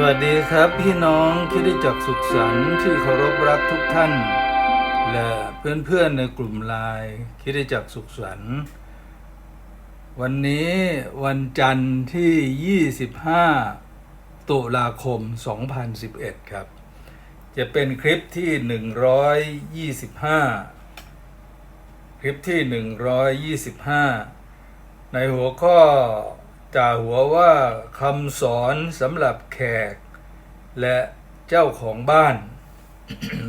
สวัสดีครับพี่น้องคิดจักสุขสันต์ที่เคารพรักทุกท่าน และเพื่อนๆในกลุ่มไลน์คิดจักสุขสันต์วันนี้วันจันทร์ที่ 25 ตุลาคม 2011 ครับ จะเป็นคลิปที่ 125 คลิปที่ 125 ในหัวข้อ จ่าหัวว่าคำสอนสำหรับแขก และเจ้าของบ้าน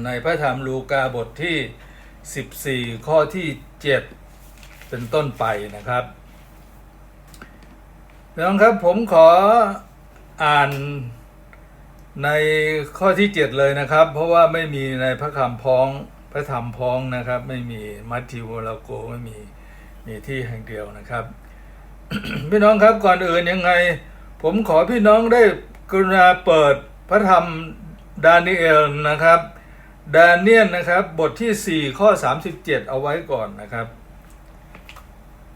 ในพระธรรมลูกาบทที่ 14 ข้อที่ 7 เป็นต้นไปนะครับน้องครับผมขออ่านในข้อที่ 7 เลยนะครับ เพราะว่าไม่มีในพระคำพ้องพระธรรมพ้องนะครับ ไม่มีมัทธิวมาโกไม่มีมีที่แห่งเดียวนะครับ พี่น้องครับก่อนอื่นยังไง ผมขอพี่น้องได้กรุณาเปิดพระธรรมดานิเอลนะครับดาเนียนนะครับบทที่ 4 ข้อ 37 เอาไว้ก่อนนะครับ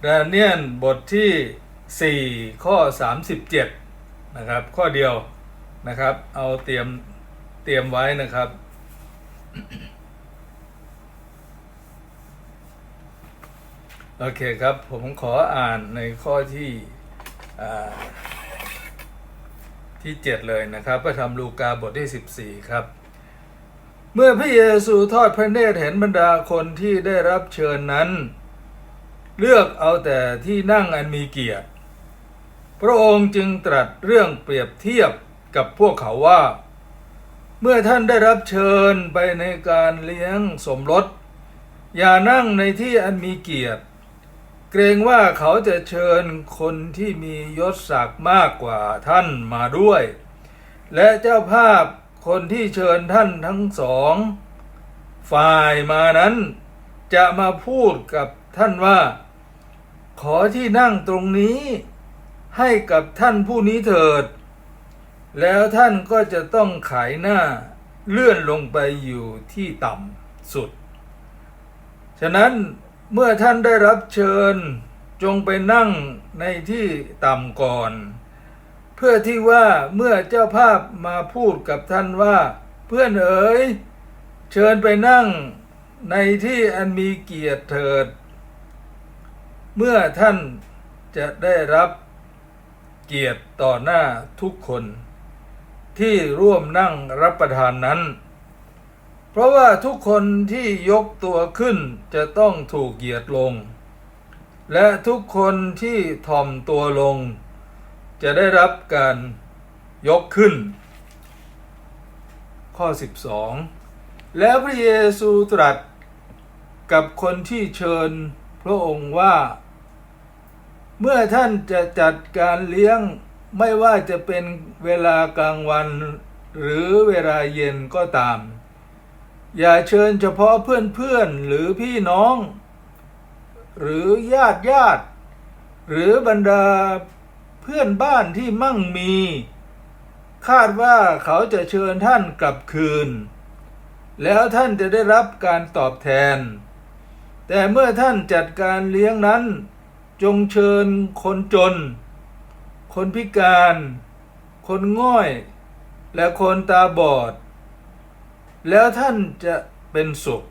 ดาเนียนบทที่ 4 ข้อ 37 นะครับ ข้อเดียวนะครับ เอาเตรียมเตรียมไว้นะครับ โอเคครับ ผมขออ่านในข้อที่อ่าที่7เลยนะครับพระธรรมลูกาบทที่14ครับ เมื่อพระเยซูทอดพระเนตรเห็นบรรดาคนที่ได้รับเชิญนั้น เลือกเอาแต่ที่นั่งอันมีเกียรติ พระองค์จึงตรัสเรื่องเปรียบเทียบกับพวกเขาว่า เมื่อท่านได้รับเชิญไปในการเลี้ยงสมรส อย่านั่งในที่อันมีเกียรติ เกรงว่าเขาจะเชิญคนที่มียศศักดิ์มากกว่าท่านมาด้วย และเจ้าภาพคนที่เชิญท่านทั้งสอง ฝ่ายมานั้น จะมาพูดกับท่านว่า ขอที่นั่งตรงนี้ ให้กับท่านผู้นี้เถิด แล้วท่านก็จะต้องขายหน้าเลื่อนลงไปอยู่ที่ต่ำสุด ฉะนั้น เมื่อท่านได้รับเชิญจงไปนั่งในที่ต่ำก่อน เพื่อที่ว่าเมื่อเจ้าภาพมาพูดกับท่านว่า เพื่อนเอ๋ยเชิญไปนั่งในที่อันมีเกียรติเถิด เมื่อท่านจะได้รับเกียรติต่อหน้าทุกคน ที่ร่วมนั่งรับประทานนั้น เพราะว่าทุกคนที่ยกตัวขึ้นจะต้องถูกเหยียดลง และทุกคนที่ถ่อมตัวลง จะได้รับการยกขึ้น ข้อ 12 แล้วพระเยซูตรัสกับคนที่เชิญพระองค์ว่า เมื่อท่านจะจัดการเลี้ยงไม่ว่าจะเป็นเวลากลางวันหรือเวลาเย็นก็ตาม อย่าเชิญเฉพาะเพื่อนๆหรือพี่น้อง หรือญาติญาติ หรือบรรดาเพื่อนบ้านที่มั่งมี คาดว่าเขาจะเชิญท่านกลับคืน แล้วท่านจะได้รับการตอบแทน แต่เมื่อท่านจัดการเลี้ยงนั้น จงเชิญคนจน คนพิการ คนง่อย และคนตาบอด แล้วท่านจะเป็นสุข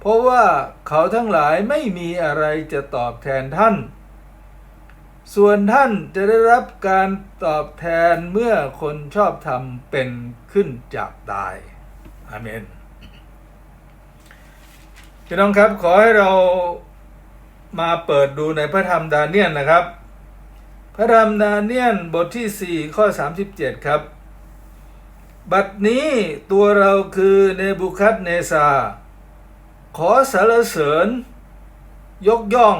เพราะว่าเขาทั้งหลายไม่มีอะไรจะตอบแทนท่าน ส่วนท่านจะได้รับการตอบแทนเมื่อคนชอบธรรมเป็นขึ้นจากตาย อาเมนพี่น้องครับขอให้เรามาเปิดดูในพระธรรมดาเนียนนะครับ พระธรรมดาเนียนบทที่ 4 ข้อ 37 ครับ บัดนี้ตัวเราคือเนบุคัดเนซา ขอสรรเสริญ ยกย่อง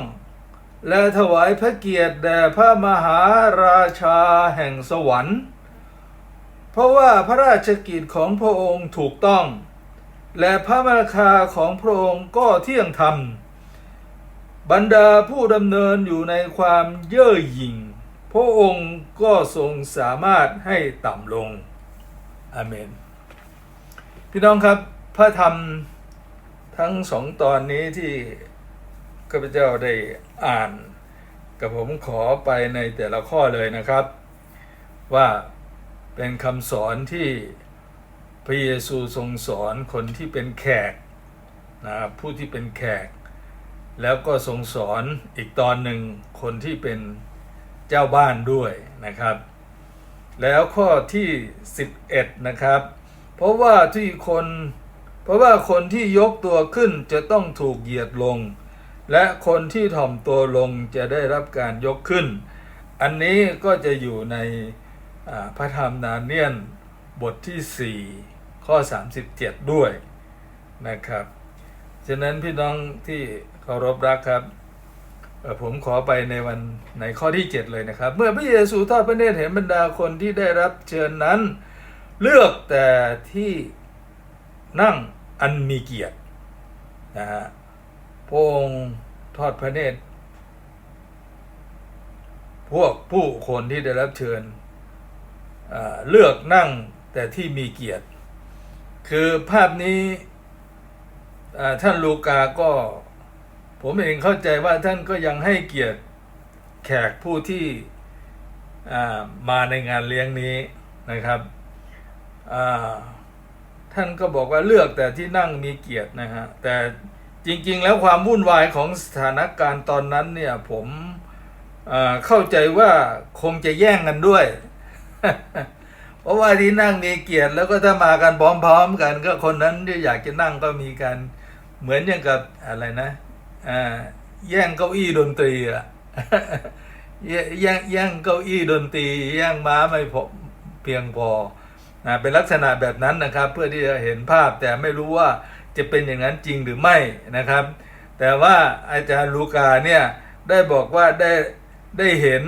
และถวายพระเกียรติแด่พระมหาราชาแห่งสวรรค์ เพราะว่าพระราชกิจของพระองค์ถูกต้อง และพระมราคาของพระองค์ก็เที่ยงธรรม บรรดาผู้ดำเนินอยู่ในความเย่อหยิ่ง พระองค์ก็ทรงสามารถให้ต่ำลง อาเมน พี่น้องครับพระธรรมทั้งสองตอนนี้ที่ข้าพเจ้าได้อ่านกับผมขอไปในแต่ละข้อเลยนะครับ ว่าเป็นคำสอนที่พระเยซูทรงสอนคนที่เป็นแขกนะครับผู้ที่เป็นแขก แล้วก็ทรงสอนอีกตอนหนึ่งคนที่เป็นเจ้าบ้านด้วยนะครับ แล้วข้อที่ 11 นะครับ เพราะว่าที่คน เพราะว่าคนที่ยกตัวขึ้นจะต้องถูกเหยียดลง และคนที่ถ่อมตัวลงจะได้รับการยกขึ้น อันนี้ก็จะอยู่ในพระธรรมนาเนียนบทที่ 4 ข้อ 37 ด้วยนะครับ ฉะนั้นพี่น้องที่เคารพรักครับ ผมขอไปในวันในข้อที่ 7 เลยนะครับ เมื่อพระเยซูทอดพระเนตรเห็นบรรดาคนที่ได้รับเชิญนั้น เลือกแต่ที่นั่งอันมีเกียรตินะฮะพระองค์ทอดพระเนตร พวกผู้คนที่ได้รับเชิญเลือกนั่งแต่ที่มีเกียรติ คือภาพนี้ท่านลูกาก็ ผมเองเข้าใจว่าท่านก็ยังให้เกียรติแขกผู้ที่มาในงานเลี้ยงนี้นะครับท่านก็บอกว่าเลือกแต่ที่นั่งมีเกียรตินะฮะแต่จริงๆแล้วความวุ่นวายของสถานการณ์ตอนนั้นเนี่ยผมเข้าใจว่าคงจะแย่งกันด้วย เพราะว่าที่นั่งมีเกียรติแล้วก็ถ้ามากันพร้อมๆกัน ก็คนนั้นที่อยากจะนั่งก็มีกันเหมือนอย่างกับอะไรนะ แย่งเก้าอี้ดนตรีอะแย่แย่งแย่งเก้าอี้ดนตรี แย่งม้าไม่พอเพียงพออ่าเป็นลักษณะแบบนั้นนะครับ เพื่อที่จะเห็นภาพแต่ไม่รู้ว่าจะเป็นอย่างนั้นจริงหรือไม่นะครับ แต่ว่าอาจารย์ลูกาเนี่ยได้บอกว่าได้ได้เห็น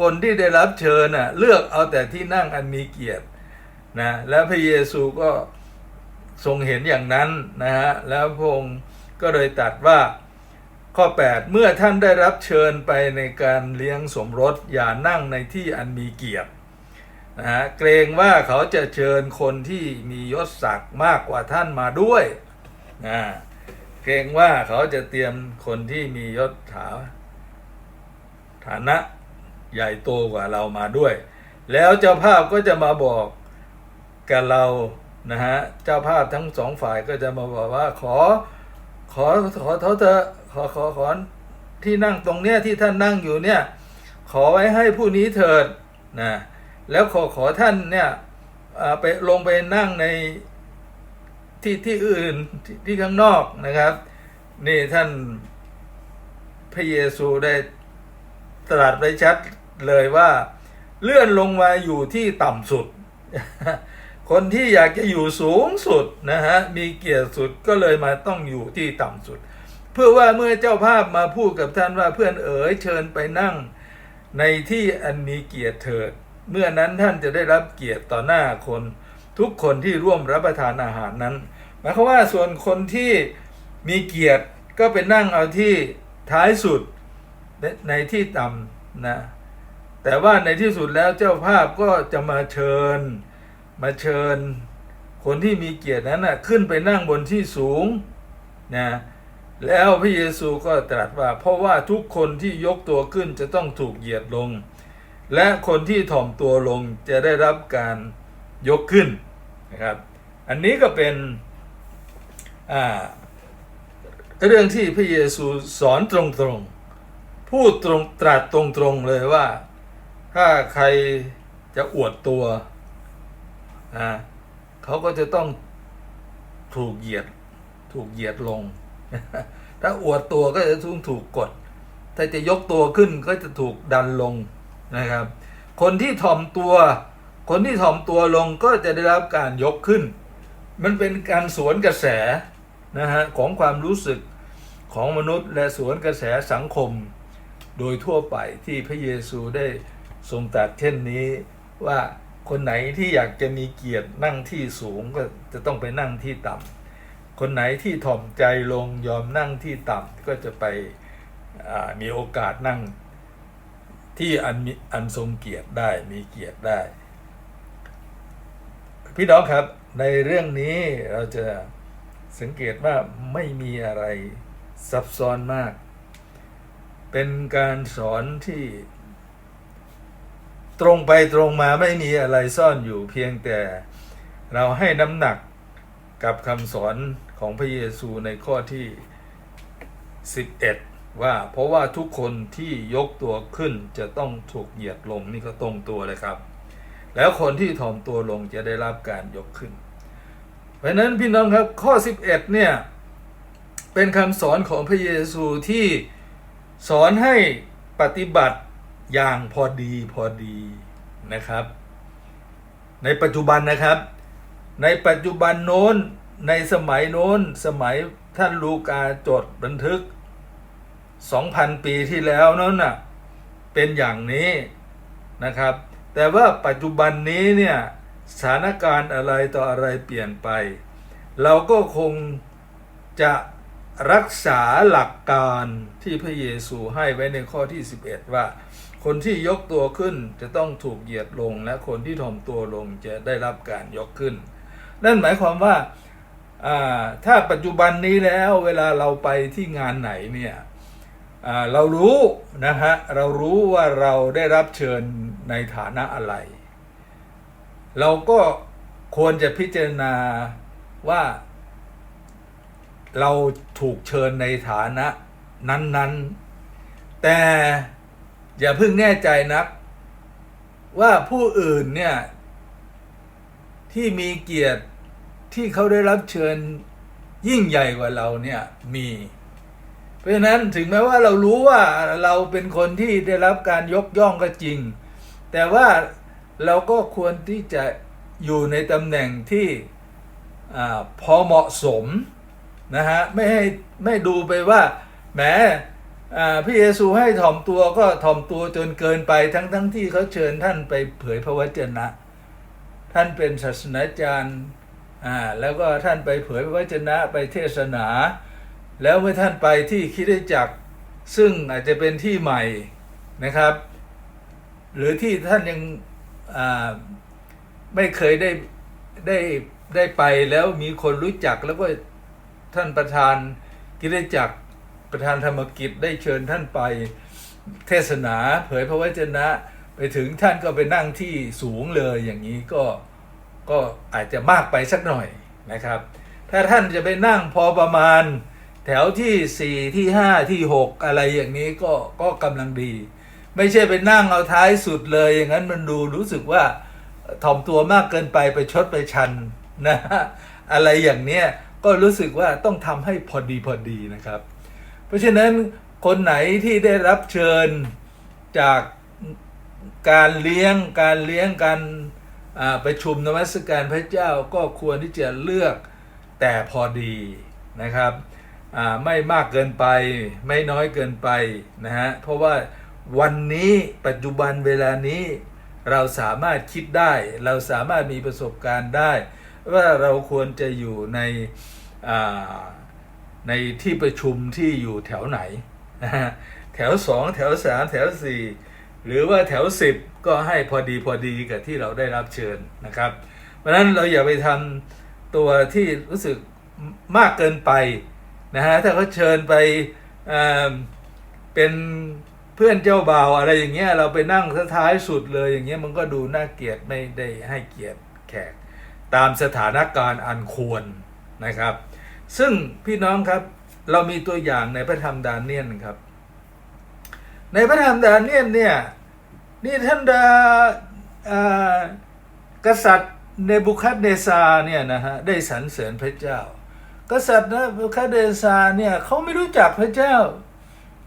คนที่ได้รับเชิญน่ะเลือกเอาแต่ที่นั่งอันมีเกียรตินะแล้วพระเยซูก็ทรงเห็นอย่างนั้นนะฮะแล้วพระองค์ก็เลยตัดว่า ข้อ 8 เมื่อท่านได้รับเชิญไปในการเลี้ยงสมรสอย่านั่งในที่อันมีเกียรตินะฮะเกรงว่าเขาจะเชิญคนที่มียศศักดิ์มากกว่าท่านมาด้วยนะเกรงว่าเขาจะเตรียมคนที่มียศถาฐานะใหญ่โตกว่าเรามาด้วย แล้วเจ้าภาพก็จะมาบอกกับเรานะฮะเจ้าภาพทั้งสองฝ่ายก็จะมาบอกว่าขอ ขอขอเขาเถอะขอขอขอที่นั่งตรงเนี้ยที่ท่านนั่งอยู่เนี่ยขอไว้ให้ผู้นี้เถิดนะแล้วขอขอท่านเนี่ยไปลงไปนั่งในที่ที่อื่นที่ที่ข้างนอกนะครับ นี่ท่านพระเยซูได้ตรัสไว้ชัดเลยว่า เลื่อนลงมาอยู่ที่ต่ำสุด คนที่อยากจะอยู่สูงสุดนะฮะมีเกียรติสุดก็เลยมาต้องอยู่ที่ต่ำสุด เพื่อว่าเมื่อเจ้าภาพมาพูดกับท่านว่าเพื่อนเอ๋ยเชิญไปนั่ง ในที่อันมีเกียรติเถิด เมื่อนั้นท่านจะได้รับเกียรติต่อหน้าคน ทุกคนที่ร่วมรับประทานอาหารนั้นหมายความว่าส่วนคนที่มีเกียรติก็ไปนั่งเอาที่ท้ายสุดในในที่ต่ำนะแต่ว่าในที่สุดแล้วเจ้าภาพก็จะมาเชิญ มาเชิญ คนที่มีเกียรตินั้นนะขึ้นไปนั่งบนที่สูงนะแล้วพระเยซูก็ตรัสว่า เพราะว่าทุกคนที่ยกตัวขึ้นจะต้องถูกเหยียดลง และคนที่ถ่อมตัวลงจะได้รับการยกขึ้นนะครับ อันนี้ก็เป็นอ่าเรื่องที่พระเยซูสอนตรงๆ พูดตรงตรัสตรงๆเลยว่า ถ้าใครจะอวดตัว นะเขาก็จะต้องถูกเหยียดถูกเหยียดลง ถ้าอวดตัวก็จะต้องถูกกด ถ้าจะยกตัวขึ้นก็จะถูกดันลงนะครับ คนที่ถ่อมตัว คนที่ถ่อมตัวลงก็จะได้รับการยกขึ้น มันเป็นการสวนกระแสนะฮะของความรู้สึกของมนุษย์และสวนกระแสสังคม โดยทั่วไปที่พระเยซูได้ทรงตรัสเช่นนี้ว่า คนไหนที่อยากจะมีเกียรตินั่งที่สูงก็จะต้องไปนั่งที่ต่ำคนไหนที่ถ่อมใจลงยอมนั่งที่ต่ำก็จะไปมีโอกาสนั่งที่อันมีอันทรงเกียรติได้มีเกียรติได้ พี่น้องครับในเรื่องนี้เราจะสังเกตว่าไม่มีอะไรซับซ้อนมาก เป็นการสอนที่ ตรงไปตรงมาไม่มีอะไรซ่อนอยู่เพียงแต่เราให้น้ำหนักกับคำสอนของพระเยซูในข้อที่ 11 ว่าเพราะว่าทุกคนที่ยกตัวขึ้นจะต้องถูกเหยียดลงนี่ก็ตรงตัวเลยครับ แล้วคนที่ถ่อมตัวลงจะได้รับการยกขึ้น เพราะนั้นพี่น้องครับข้อ 11 เนี่ย เป็นคำสอนของพระเยซูที่สอนให้ปฏิบัติ อย่างพอดีพอดีนะครับ ในปัจจุบันนะครับ ในปัจจุบันโน้น ในสมัยโน้น สมัยท่านลูกาจดบันทึก 2,000 ปีที่แล้วนั้นน่ะเป็นอย่างนี้นะครับ แต่ว่าปัจจุบันนี้เนี่ยสถานการณ์อะไรต่ออะไรเปลี่ยนไป เราก็คงจะรักษาหลักการที่พระเยซูให้ไว้ในข้อที่ 11 ว่า คนที่ยกตัวขึ้นจะต้องถูกเหยียดลง และคนที่ถ่อมตัวลงจะได้รับการยกขึ้น นั่นหมายความว่าถ้าปัจจุบันนี้แล้วเวลาเราไปที่งานไหนเนี่ยเรารู้นะฮะเรารู้ว่าเราได้รับเชิญในฐานะอะไร เราก็ควรจะพิจารณาว่า เราถูกเชิญในฐานะนั้น ๆ แต่ อย่าเพิ่งแน่ใจนัก ว่าผู้อื่นเนี่ย ที่มีเกียรติที่เขาได้รับเชิญยิ่งใหญ่กว่าเราเนี่ยมี เพราะฉะนั้นถึงแม้ว่าเรารู้ว่าเราเป็นคนที่ได้รับการยกย่องก็จริง แต่ว่าเราก็ควรที่จะอยู่ในตำแหน่งที่อพอเหมาะสมนะฮะไม่ให้ไม่ดูไปว่าแหม พระเยซูให้ถ่อมตัวก็ถ่อมตัวจนเกินไปทั้งทั้งที่เขาเชิญท่านไปเผยพระวจนะ ท่านเป็นศาสนาจารย์อ่าแล้วก็ท่านไปเผยพระวจนะไปเทศนา แล้วเมื่อท่านไปที่คิดได้จักซึ่งอาจจะเป็นที่ใหม่นะครับ หรือที่ท่านยังอ่าไม่เคยได้ได้ได้ไปแล้วมีคนรู้จักแล้วก็ท่านประธานกิจจักร ประธานธรรมกิจได้เชิญท่านไปเทศนาเผยพระวจนะ ไปถึงท่านก็ไปนั่งที่สูงเลยอย่างนี้ก็ก็อาจจะมากไปสักหน่อยนะครับ ถ้าท่านจะไปนั่งพอประมาณ แถวที่สี่ที่ห้าที่หกอะไรอย่างนี้ก็ก็กำลังดี ไม่ใช่ไปนั่งเอาท้ายสุดเลยอย่างนั้นมันดูรู้สึกว่าถ่อมตัวมากเกินไปไปชดไปชันนะฮะอะไรอย่างเนี้ยก็รู้สึกว่าต้องทำให้พอดีพอดีนะครับ เพราะฉะนั้นคนไหนที่ได้รับเชิญจากการเลี้ยงการเลี้ยงการประชุมนมัสการพระเจ้าก็ควรที่จะเลือกแต่พอดีนะครับไม่มากเกินไปไม่น้อยเกินไปนะฮะเพราะว่าวันนี้ปัจจุบันเวลานี้เราสามารถคิดได้ เราสามารถมีประสบการณ์ได้ ว่าเราควรจะอยู่ในอ่า ในที่ประชุมที่อยู่แถวไหนนะฮะแถวสองแถวสามแถวสี่หรือว่าแถวสิบก็ให้พอดีพอดีกับที่เราได้รับเชิญนะครับ เพราะนั้นเราอย่าไปทำตัวที่รู้สึกมากเกินไปนะฮะถ้าเขาเชิญไปเเป็นเพื่อนเจ้าบ่าวอะไรอย่างเงี้ยเราไปนั่งท้ายสุดเลยอย่างเงี้ยมันก็ดูน่าเกลียดไม่ได้ให้เกียรติแขกตามสถานการณ์อันควรนะครับ ซึ่งพี่น้องครับเรามีตัวอย่างในพระธรรมดานเนียนครับ ในพระธรรมดานเนียนเนี่ยนี่ท่านดาอ่ากษัตริย์เนบุคัดเนซาเนี่ยนะฮะได้สรรเสริญพระเจ้า กษัตริย์เนบุคัดเนซาเนี่ยเขาไม่รู้จักพระเจ้า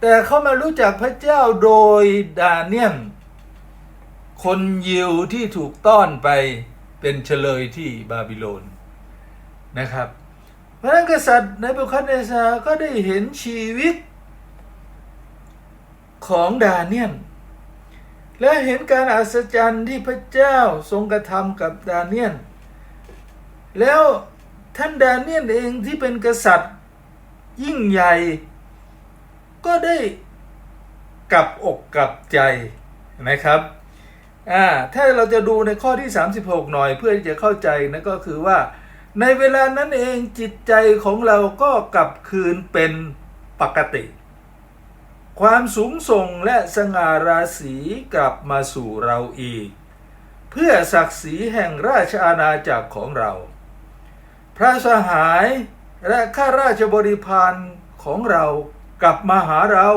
แต่เขามารู้จักพระเจ้าโดยดาเนียนคนยิวที่ถูกต้อนไปเป็นเฉลยที่บาบิโลนนะครับ พระนั้นกษัตริย์ในบุคัดเนซาก็ได้เห็นชีวิตของดาเนียน และเห็นการอัศจรรย์ที่พระเจ้าทรงกระทำกับดาเนียน แล้วท่านดาเนียนเองที่เป็นกษัตริย์ยิ่งใหญ่ ก็ได้กลับอกกลับใจนะครับอ่าถ้าเราจะดูในข้อที่ 36 หน่อยเพื่อที่จะเข้าใจนะก็คือว่า ในเวลานั้นเองจิตใจของเราก็กลับคืนเป็นปกติ ความสูงส่งและสง่าราศีกลับมาสู่เราอีก เพื่อศักดิ์ศรีแห่งราชอาณาจักรของเรา พระสหายและข้าราชบริพารของเรากลับมาหาเรา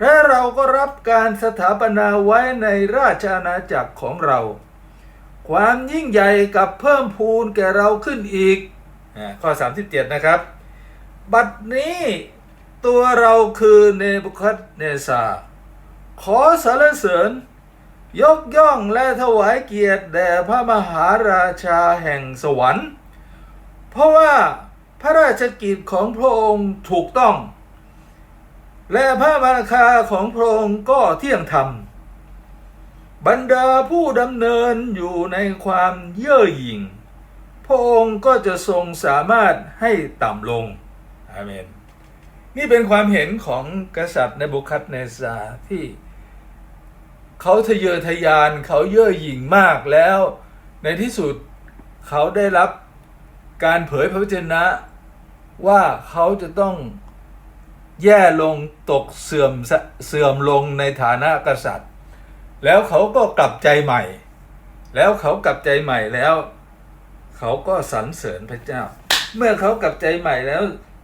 และเราก็รับการสถาปนาไว้ในราชอาณาจักรของเรา ความยิ่งใหญ่กับเพิ่มพูนแก่เราขึ้นอีกอ่าข้อ 37 นะครับ บัดนี้ตัวเราคือเนบุคัดเนซาขอสรรเสริญ ยกย่องและถวายเกียรติแด่พระมหาราชาแห่งสวรรค์ เพราะว่าพระราชกิจของพระองค์ถูกต้อง และพระมาคาของพระองค์ก็เที่ยงธรรม บรรดาผู้ดำเนินอยู่ในความเย่อหยิ่ง พระองค์ก็จะทรงสามารถให้ต่ำลง อาเมน นี่เป็นความเห็นของกษัตริย์ในบุคัดเนซาที่เขาทะเยอทะยานเขาเย่อหยิ่งมากแล้ว ในที่สุดเขาได้รับการเผยพระวจนะ ว่าเขาจะต้องแย่ลงตกเสื่อมเสื่อมลงในฐานะกษัตริย์ แล้วเขาก็กลับใจใหม่ แล้วเขากลับใจใหม่แล้ว เขาก็สรรเสริญพระเจ้า เมื่อเขากลับใจใหม่แล้ว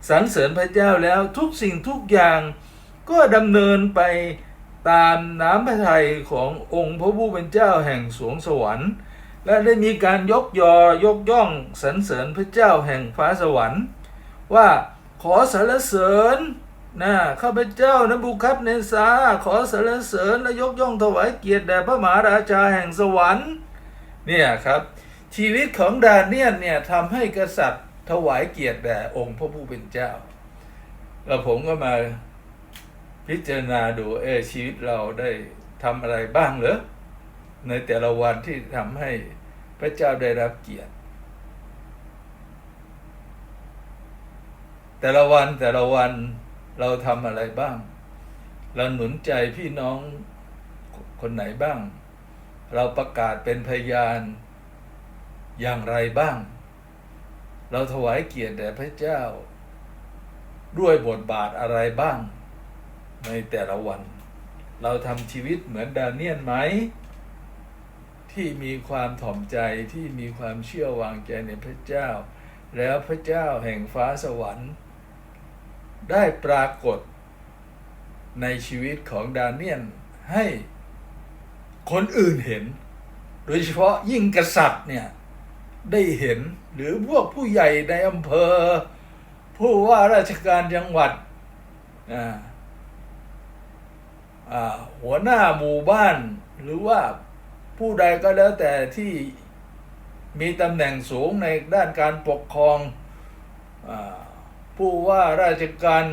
สรรเสริญพระเจ้าแล้วทุกสิ่งทุกอย่างก็ดำเนินไปตามน้ำพระทัยขององค์พระผู้เป็นเจ้าแห่งสวงสวรรค์ และได้มีการยกยอยกย่องสรรเสริญพระเจ้าแห่งฟ้าสวรรค์ ว่าขอสรรเสริญ นะข้าพเจ้านบูคัดเนซาขอสรรเสริญและยกย่องถวายเกียรติแด่พระมหาราชาแห่งสวรรค์เนี่ยครับ ชีวิตของดาเนียนเนี่ยทำให้กษัตริย์ถวายเกียรติแด่องค์พระผู้เป็นเจ้า แล้วผมก็มาพิจารณาดูเออชีวิตเราได้ทำอะไรบ้างเหรอในแต่ละวันที่ทำให้พระเจ้าได้รับเกียรติ แต่ละวันแต่ละวัน เราทำอะไรบ้าง เราหนุนใจพี่น้องคนไหนบ้าง เราประกาศเป็นพยานอย่างไรบ้าง เราถวายเกียรติแด่พระเจ้า ด้วยบทบาทอะไรบ้าง ในแต่ละวัน เราทำชีวิตเหมือนดาเนียนไหม ที่มีความถ่อมใจที่มีความเชื่อวางใจในพระเจ้า แล้วพระเจ้าแห่งฟ้าสวรรค์ ได้ปรากฏในชีวิตของดาเนียนให้คนอื่นเห็น โดยเฉพาะยิ่งกษัตริย์เนี่ย ได้เห็นหรือพวกผู้ใหญ่ในอำเภอ ผู้ว่าราชการจังหวัดอ่าอ่าหัวหน้าหมู่บ้าน หรือว่าผู้ใดก็แล้วแต่ที่มีตำแหน่งสูงในด้านการปกครองอา ผู้ว่าราชการ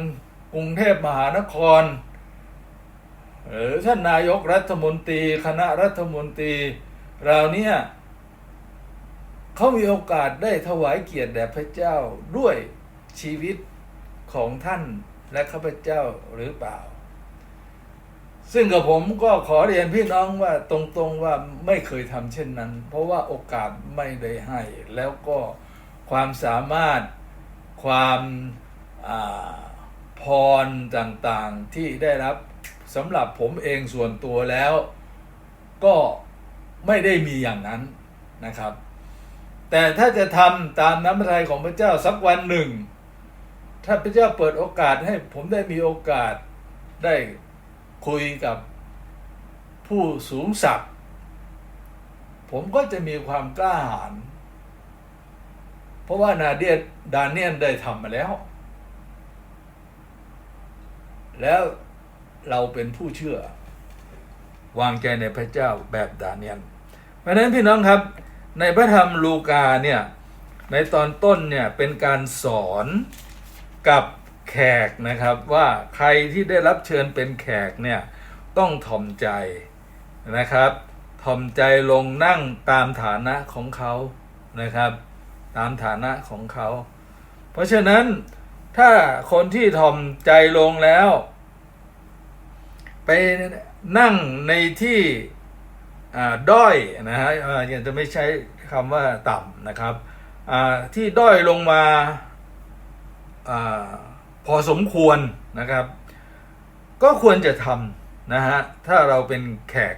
กรุงเทพมหานคร หรือท่านนายกรัฐมนตรีคณะรัฐมนตรีเราเนี่ยเขามีโอกาสได้ถวายเกียรติแด่พระเจ้าด้วยชีวิตของท่านและข้าพเจ้าหรือเปล่า ซึ่งกับผมก็ขอเรียนพี่น้องว่าตรงๆว่าไม่เคยทำเช่นนั้น เพราะว่าโอกาสไม่ได้ให้ แล้วก็ความสามารถ ความาพรต่างๆที่ได้รับสำหรับผมเองส่วนตัวแล้ว ก็ไม่ได้มีอย่างนั้นนะครับ แต่ถ้าจะทำตามน้ำพระทัยของพระเจ้าสักวันหนึ่ง ถ้าพระเจ้าเปิดโอกาสให้ผมได้มีโอกาสได้คุยกับผู้สูงศักดิ์ผมก็จะมีความกล้าหาญ ราะว่านาเดียดานเนียนได้ทำมาแล้ว แล้วเราเป็นผู้เชื่อ วางใจในพระเจ้าแบบดานเนียน เพราะนั้นพี่น้องครับ ในพระธรรมลูกาเนี่ย ในตอนต้นเนี่ยเป็นการสอนกับแขกนะครับว่าใครที่ได้รับเชิญเป็นแขกเนี่ยต้องถ่อมใจนะครับถ่อมใจลงนั่งตามฐานะของเขานะครับ ตามฐานะของเขา เพราะฉะนั้นถ้าคนที่ถ่อมใจลงแล้ว ไปนั่งในที่ด้อยนะฮะอายังจะไม่ใช้คำว่าต่ำนะครับที่ด้อยลงมาอ่าพอสมควรนะครับ ก็ควรจะทำนะฮะถ้าเราเป็นแขก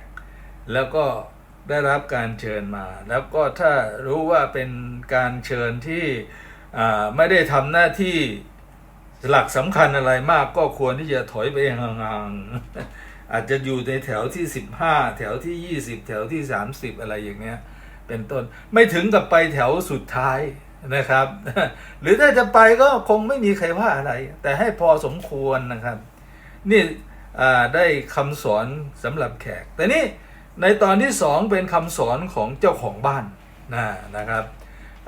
แล้วก็ ได้รับการเชิญมา แล้วก็ถ้ารู้ว่าเป็นการเชิญที่อ่าไม่ได้ทำหน้าที่หลักสำคัญอะไรมากก็ควรที่จะถอยไปห่างๆอาจจะอยู่ในแถวที่ 15 แถวที่ 20 แถวที่ 30 อะไรอย่างเงี้ยเป็นต้นไม่ถึงกับไปแถวสุดท้ายนะครับ หรือถ้าจะไปก็คงไม่มีใครว่าอะไร แต่ให้พอสมควรนะครับ นี่อ่าได้คำสอนสำหรับแขก แต่นี่ ในตอนที่สองเป็นคำสอนของเจ้าของบ้านนะนะครับ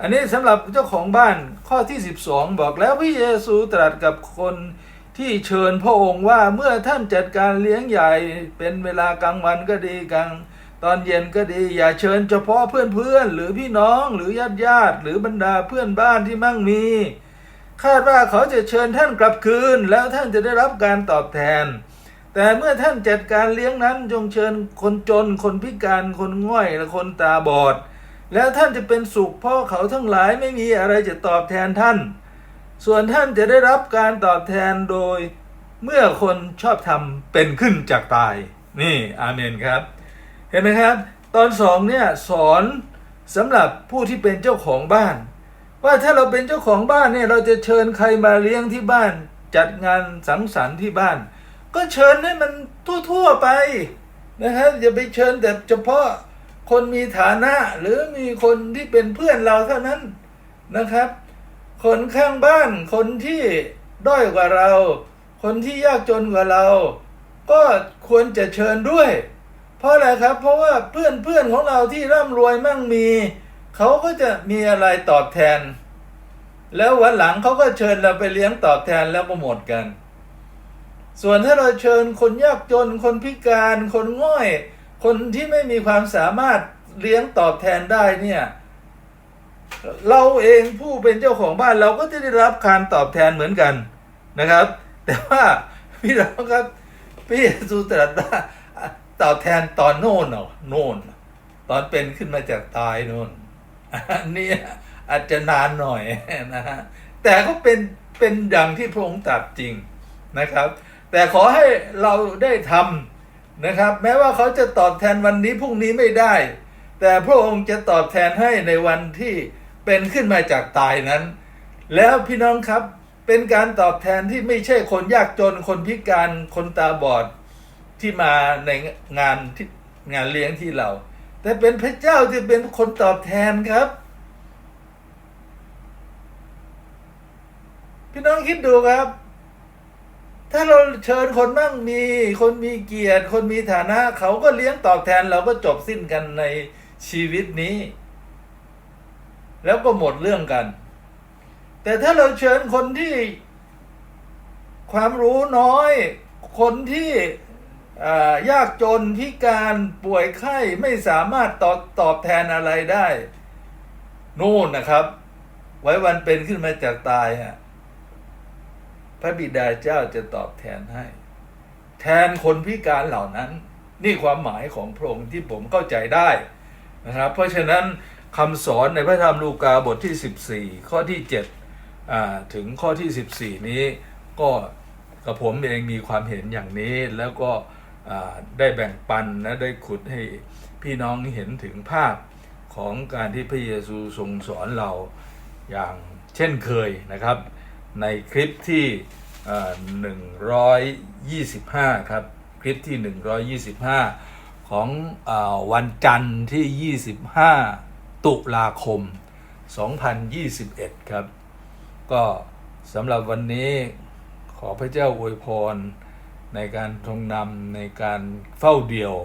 อันนี้สำหรับเจ้าของบ้านข้อที่ 12 บอกแล้วพระเยซูตรัสกับคนที่เชิญพระองค์ว่าเมื่อท่านจัดการเลี้ยงใหญ่เป็นเวลากลางวันก็ดีกลางตอนเย็นก็ดีอย่าเชิญเฉพาะเพื่อนๆหรือพี่น้องหรือญาติญาติหรือบรรดาเพื่อนบ้านที่มั่งมี คาดว่าเขาจะเชิญท่านกลับคืน แล้วท่านจะได้รับการตอบแทน แต่เมื่อท่านจัดการเลี้ยงนั้นจงเชิญคนจนคนพิการคนง่อยและคนตาบอด แล้วท่านจะเป็นสุขเพราะเขาทั้งหลายไม่มีอะไรจะตอบแทนท่าน ส่วนท่านจะได้รับการตอบแทนโดย เมื่อคนชอบทำเป็นขึ้นจากตาย นี่อาเมนครับ เห็นไหมครับ ตอนสองเนี่ยสอนสำหรับผู้ที่เป็นเจ้าของบ้าน ว่าถ้าเราเป็นเจ้าของบ้านเนี่ยเราจะเชิญใครมาเลี้ยงที่บ้าน จัดงานสังสรรค์ที่บ้าน ก็เชิญให้มันทั่วๆไปนะครับอย่าไปเชิญแต่เฉพาะคนมีฐานะหรือมีคนที่เป็นเพื่อนเราเท่านั้นนะครับ คนข้างบ้านคนที่ด้อยกว่าเรา คนที่ยากจนกว่าเรา ก็ควรจะเชิญด้วย เพราะอะไรครับ เพราะว่าเพื่อนเพื่อนของเราที่ร่ำรวยมั่งมีเขาก็จะมีอะไรตอบแทน แล้ววันหลังเขาก็เชิญเราไปเลี้ยงตอบแทนแล้วก็หมดกัน ส่วนถ้าเราเชิญคนยากจน คนพิการ คนง่อย คนที่ไม่มีความสามารถเลี้ยงตอบแทนได้เนี่ย เราเองผู้เป็นเจ้าของบ้านเราก็จะได้รับการตอบแทนเหมือนกันนะครับ แต่ว่าพี่น้องครับพี่เยซูตรัสว่าตอบแทนตอนโน่นเนาะโน่น ตอนเป็นขึ้นมาจากตายโน่นอันนี้อาจจะนานหน่อยนะฮะแต่ก็เป็นเป็นอย่างที่พระองค์ตรัสจริงนะครับ แต่ขอให้เราได้ทำนะครับ แม้ว่าเขาจะตอบแทนวันนี้พรุ่งนี้ไม่ได้ แต่พระองค์จะตอบแทนให้ในวันที่เป็นขึ้นมาจากตายนั้น แล้วพี่น้องครับเป็นการตอบแทนที่ไม่ใช่คนยากจนคนพิการคนตาบอดที่มาในงานที่งานเลี้ยงที่เรา แต่เป็นพระเจ้าที่เป็นคนตอบแทนครับ พี่น้องคิดดูครับ ถ้าเราเชิญคนมั่งมี คนมีเกียรติ คนมีฐานะ เขาก็เลี้ยงตอบแทนเราก็จบสิ้นกันในชีวิตนี้ แล้วก็หมดเรื่องกัน แต่ถ้าเราเชิญคนที่ความรู้น้อย คนที่ยากจนพิการป่วยไข้ไม่สามารถตอบตอบแทนอะไรได้ นู่นนะครับ ไว้วันเป็นขึ้นมาจากตายฮะ ระบิดาเจ้าจะตอบแทนให้ แทนคนพิการเหล่านั้น นี่ความหมายของพระองค์ที่ผมเข้าใจได้นะครับ เพราะฉะนั้นคำสอนในพระธรรมลูกาบทที่ 14 ข้อที่7ถึงข้อที่ 14 นี้ก็กับผมเองมีความเห็นอย่างนี้แล้วก็ได้แบ่งปันและได้ขุดให้พี่น้องเห็นถึงภาพของการที่พระเยซูทรงสอนเราอย่างเช่นเคยนะครับ ในคลิปที่หนึ่งร้อยยี่สิบห้าครับ คลิปที่หนึ่งร้อยยี่สิบห้าของอวันจันทร์ที่ 25 ตุลาคม 2021 ครับ ก็สำหรับวันนี้ขอพระเจ้าอวยพรในการทรงนำในการเฝ้าเดียว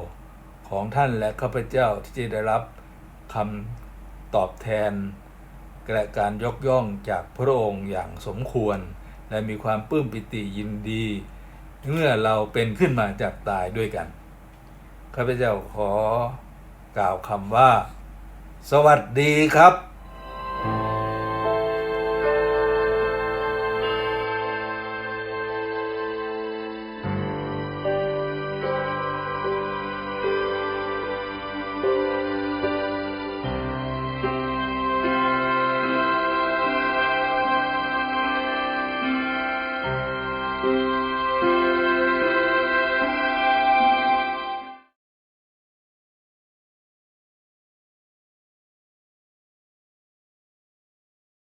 ของท่านและข้าพเจ้าที่จะได้รับคำตอบแทน และการยกย่องจากพระองค์อย่างสมควร และมีความปลื้มปิติยินดี เมื่อเราเป็นขึ้นมาจากตายด้วยกันข้าพเจ้าขอกล่าวคำว่า สวัสดีครับ